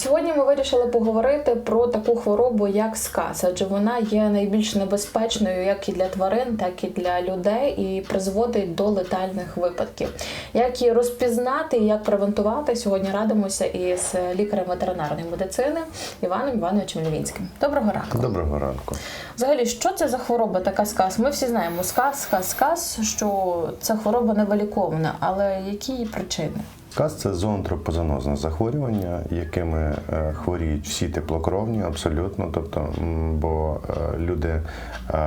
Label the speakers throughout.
Speaker 1: Сьогодні ми вирішили поговорити про таку хворобу, як сказ, адже вона є найбільш небезпечною як і для тварин, так і для людей, і призводить до летальних випадків. Як її розпізнати і як превентувати, сьогодні радимося із лікарем ветеринарної медицини Іваном Івановичем Лівінським. Доброго ранку.
Speaker 2: Доброго ранку.
Speaker 1: Взагалі, що це за хвороба така сказ? Ми всі знаємо сказ, сказ, сказ, що це хвороба невиліковна, але які її причини?
Speaker 2: Каз це зоонтропозонозне захворювання, якими е, хворіють всі теплокровні, абсолютно. Тобто, бо е, люди е,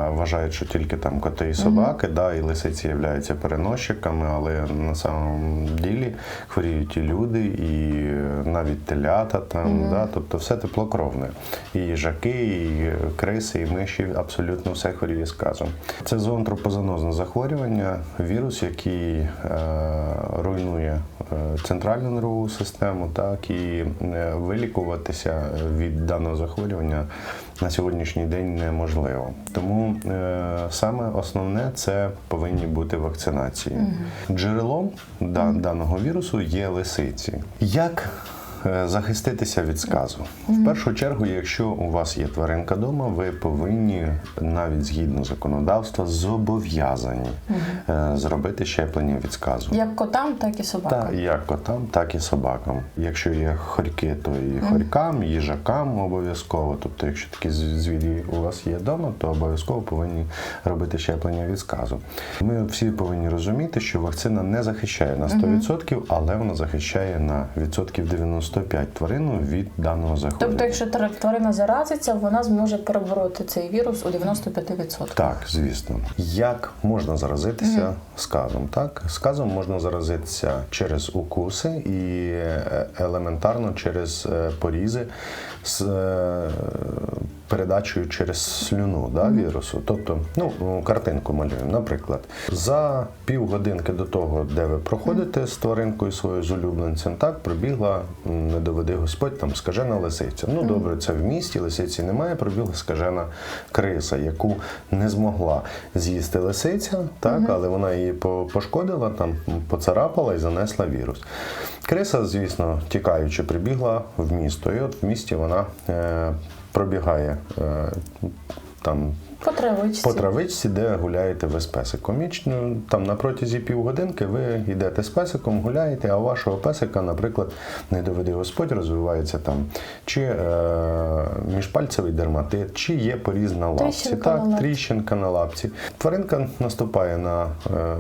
Speaker 2: вважають, що тільки там коти і собаки, да, і лисиці являються переносчиками, але на самом ділі хворіють і люди, і навіть телята там, да, тобто все теплокровне. І їжаки, і криси, і миші, абсолютно все хворіє сказом. Це зоонтропозонозне захворювання, вірус, який е, руйнує е, центральну нервову систему, так і е, вилікуватися від даного захворювання на сьогоднішній день неможливо. Тому е, саме основне це повинні бути вакцинації. Джерелом да- даного вірусу є лисиці. Як е, захиститися від сказу? В першу чергу, якщо у вас є тваринка вдома, ви повинні навіть згідно законодавства зобов'язані е, зробити щеплення від сказу.
Speaker 1: Як котам, так і собакам.
Speaker 2: Так, як котам, так і собакам. Якщо є хорьки, то і хорькам, їжакам обов'язково. Тобто, якщо такі звірі у вас є вдома, то обов'язково повинні робити щеплення від сказу. Ми всі повинні розуміти, що вакцина не захищає на 100%, але вона захищає на відсотків 95 тварину від даного захворювання.
Speaker 1: Тобто, якщо тварина заразиться, вона зможе перебороти цей вірус у 95%.
Speaker 2: Так, звісно. Як можна заразитися сказом? Так, сказом можна заразитися через укуси і е, елементарно через е, порізи з е, передачею через слюну да, вірусу. Тобто, ну, картинку малюємо. Наприклад, за півгодинки до того, де ви проходите з тваринкою своєю з улюбленцем, так пробігла не доведи Господь там скажена лисиця. Ну добре, це в місті, лисиці немає, пробігла скажена криса, яку не змогла з'їсти лисиця, так, але вона її по- пошкодила, там поцарапала і занесла вірус. Криса, звісно, тікаючи, прибігла в місто, і от в місті вона е, пробігає е, там
Speaker 1: По травичці.
Speaker 2: по травичці, де гуляєте ви з песиком. І ну, там на протязі півгодинки ви йдете з песиком, гуляєте, а у вашого песика, наприклад, не доведи Господь, розвивається там чи е, міжпальцевий дерматит, чи є поріз на лапці.
Speaker 1: Тріщинка
Speaker 2: так,
Speaker 1: на лапці.
Speaker 2: тріщинка на лапці. Тваринка наступає на е,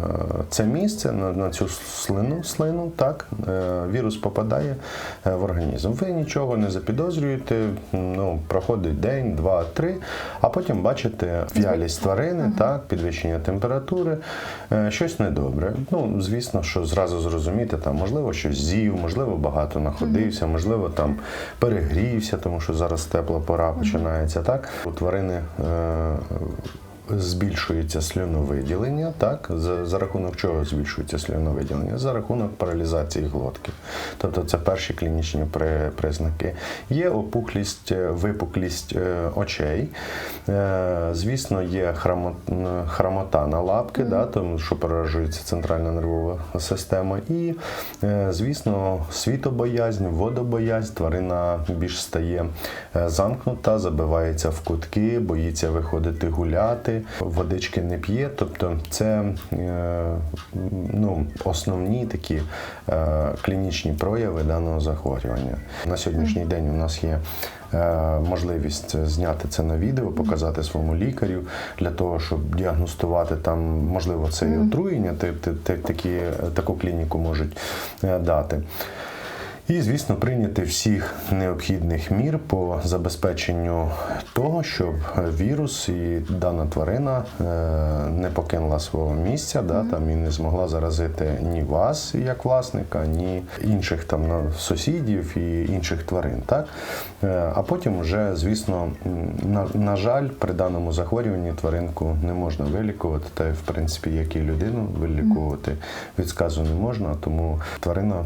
Speaker 2: це місце, на, на цю слину, слину так, е, вірус попадає е, в організм. Ви нічого не запідозрюєте, ну, проходить день, два, три, а потім бачите в'ялість тварини, так, підвищення температури, е, щось недобре. Ну, звісно, що зразу зрозуміти, там, можливо, щось з'їв, можливо, багато находився, можливо, там перегрівся, тому що зараз тепла пора починається. Так? У тварини е, збільшується сльоновиділення, так? За, за рахунок чого збільшується сльоновиділення? За рахунок паралізації глотки. Тобто це перші клінічні при- признаки. Є опухлість, е, випуклість е, очей. Е, Звісно, є храмо, храмота на лапки, да, тому що поражується центральна нервова система. І, е, звісно, світобоязнь, водобоязнь, тварина більш стає замкнута, забивається в кутки, боїться виходити гуляти, водички не п'є. Тобто це е, ну, основні такі е, клінічні прояви даного захворювання. На сьогоднішній день у нас є е, можливість зняти це на відео, показати своєму лікарю для того, щоб діагностувати там, можливо, це і отруєння, такі, таку клініку можуть дати. І, звісно, прийняти всіх необхідних мір по забезпеченню того, щоб вірус і дана тварина е, не покинула свого місця, да, там і не змогла заразити ні вас як власника, ні інших там на- сусідів і інших тварин. Так? Е, А потім вже, звісно, на, на жаль, при даному захворюванні тваринку не можна вилікувати, та й в принципі, як і людину вилікувати від сказу не можна, тому тварина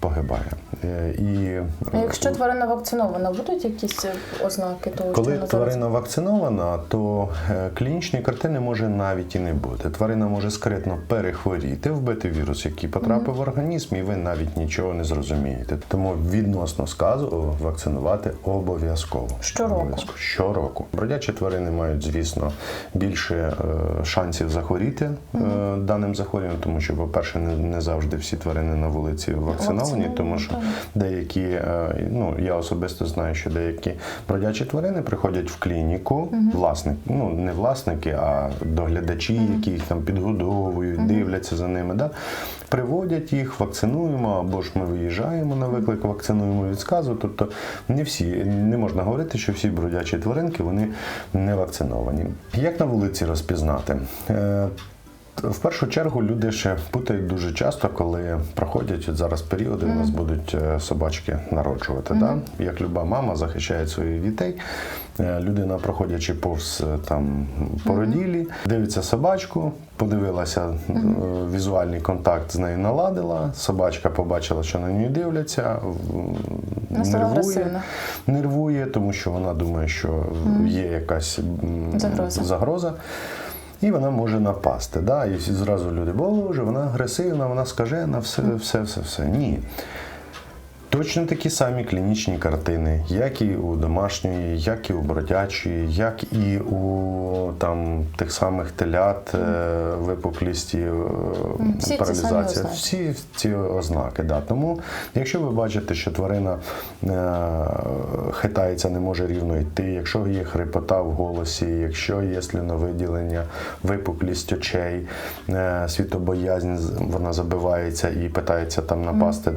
Speaker 2: погибає. Е, І
Speaker 1: А якщо тварина вакцинована, будуть якісь е, ознаки того, що
Speaker 2: коли
Speaker 1: зараз
Speaker 2: тварина вакцинована, то е, клінічної картини може навіть і не бути. Тварина може скритно перехворіти, вбити вірус, який потрапив в організм, і ви навіть нічого не зрозумієте. Тому відносно сказу вакцинувати обов'язково.
Speaker 1: Щороку?
Speaker 2: Обов'язково. Щороку. Бродячі тварини мають, звісно, більше е, шансів захворіти е, даним захворюванням, тому що, по-перше, не, не завжди всі тварини на вулиці вакциновані,
Speaker 1: Вакциновані,
Speaker 2: тому що деякі, е, ну я особисто знаю, що деякі бродячі тварини приходять в клініку, власник, ну не власники, а доглядачі, які їх там підгодовують, дивляться за ними. Да? Приводять їх, вакцинуємо, або ж ми виїжджаємо на виклик, вакцинуємо від сказу. Тобто не всі не можна говорити, що всі бродячі тваринки вони не вакциновані. Як на вулиці розпізнати? В першу чергу люди ще путають дуже часто, коли проходять от зараз періоди, у нас будуть е, собачки народжувати. Да? Як люба мама захищає своїх дітей, е, людина, проходячи повз е, там породілі, дивиться собачку, подивилася е, візуальний контакт з нею наладила. Собачка побачила, що на неї дивляться,
Speaker 1: агресивна.
Speaker 2: нервує, тому що вона думає, що є якась
Speaker 1: Загроза.
Speaker 2: загроза. І вона може напасти. Да? І зразу люди, боже, вона агресивна, вона скажена, все, все, все, все. Ні. Точно такі самі клінічні картини, як і у домашньої, як і у бродячої, як і у там тих самих телят, е, випуклісті, е,
Speaker 1: Всі ці
Speaker 2: паралізація.
Speaker 1: ознаки.
Speaker 2: Всі ці ознаки. Да. Тому, якщо ви бачите, що тварина е, хитається, не може рівно йти, якщо є хрипота в голосі, якщо є сліновиділення, випуклість очей, е, світобоязнь, вона забивається і питається там напасти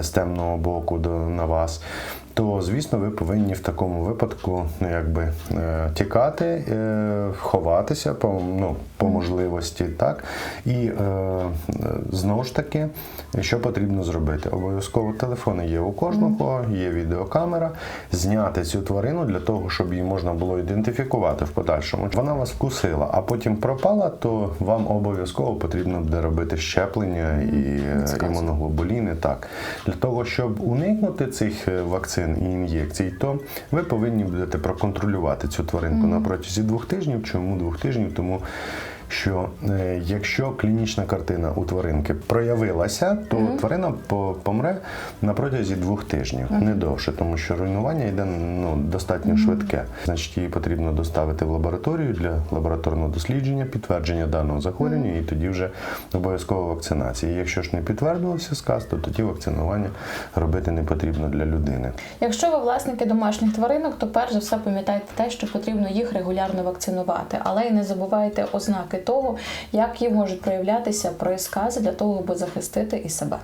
Speaker 2: з темного боку до, на вас. То, звісно, ви повинні в такому випадку ну, якби, е, тікати, е, ховатися по, ну, по можливості, так? І е, знову ж таки, що потрібно зробити? Обов'язково телефони є у кожного, є відеокамера. Зняти цю тварину для того, щоб її можна було ідентифікувати в подальшому. Вона вас вкусила, а потім пропала, то вам обов'язково потрібно буде робити щеплення і імуноглобуліни. Так. Для того, щоб уникнути цих е, вакцин і ін'єкцій, то ви повинні будете проконтролювати цю тваринку на протязі двох тижнів. Чому двох тижнів? Тому що е, якщо клінічна картина у тваринки проявилася, то тварина помре на протязі двох тижнів, не довше, тому що руйнування йде ну, достатньо швидке. Значить, її потрібно доставити в лабораторію для лабораторного дослідження, підтвердження даного захворювання, і тоді вже обов'язково вакцинація. І Якщо ж не підтвердилося сказ, то тоді вакцинування робити не потрібно для людини.
Speaker 1: Якщо ви власники домашніх тваринок, то перш за все пам'ятайте те, що потрібно їх регулярно вакцинувати, але й не забувайте ознаки того, як їм можуть проявлятися при скази для того, аби захистити і себе.